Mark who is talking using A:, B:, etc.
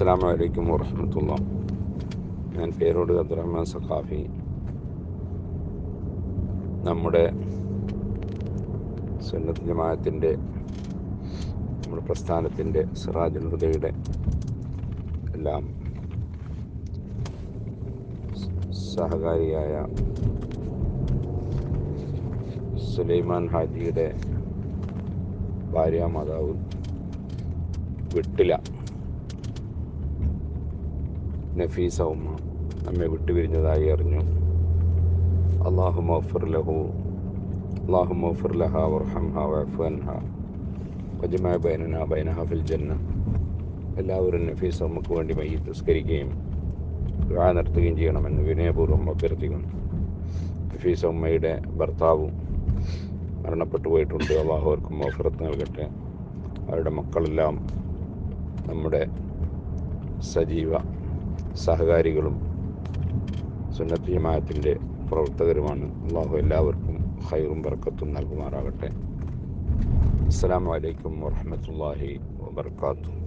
A: അസ്സാം വലൈക്കും വർഹമത്തുള്ള ഞാൻ പേരോട് അബ്ദുറഹ്മാൻ സഖാഫി. നമ്മുടെ സുന്നത്ത് ജമാഅത്തിന്റെ നമ്മുടെ പ്രസ്ഥാനത്തിന്റെ സിറാജുൽ ഹൃദയുടെ എല്ലാം സഹകാരിയായ സുലൈമാൻ ഹാജിയുടെ ഭാര്യ മാതാവ് വിട്ടില. നഫീസ ഉമ്മ നമ്മെ വിട്ടുപിരിഞ്ഞതായി അറിഞ്ഞു. അള്ളാഹു മൗഫർ ലഹു അള്ളാഹു മൗഫർ ലഹ വർഹംഹ വഅഫു അൻഹ. വജ്മഅ ബൈനന ബൈനഹ ഫിൽ ജന്ന. എല്ലാവരും നഫീസ ഉമ്മക്ക് വേണ്ടി മൈ തസ്കരിക്കുകയും ദുആ നടത്തുകയും ചെയ്യണമെന്ന് വിനയപൂർവം അഭ്യർത്ഥിക്കുന്നു. നഫീസ ഉമ്മയുടെ ഭർത്താവും മരണപ്പെട്ടു പോയിട്ടുണ്ട്. അള്ളാഹു അവർക്ക് നൽകട്ടെ. അവരുടെ മക്കളെല്ലാം നമ്മുടെ സജീവ സഹകാരികളും സുന്നത്ത് ജമാഅത്തിന്റെ പ്രവർത്തകരുമാണ്. അള്ളാഹു എല്ലാവർക്കും ഹൈറും ബർക്കത്തും നൽകുമാറാകട്ടെ. അസ്സാം വലൈക്കും വാഹമത്തല്ലാഹി വാബർക്കാത്തു.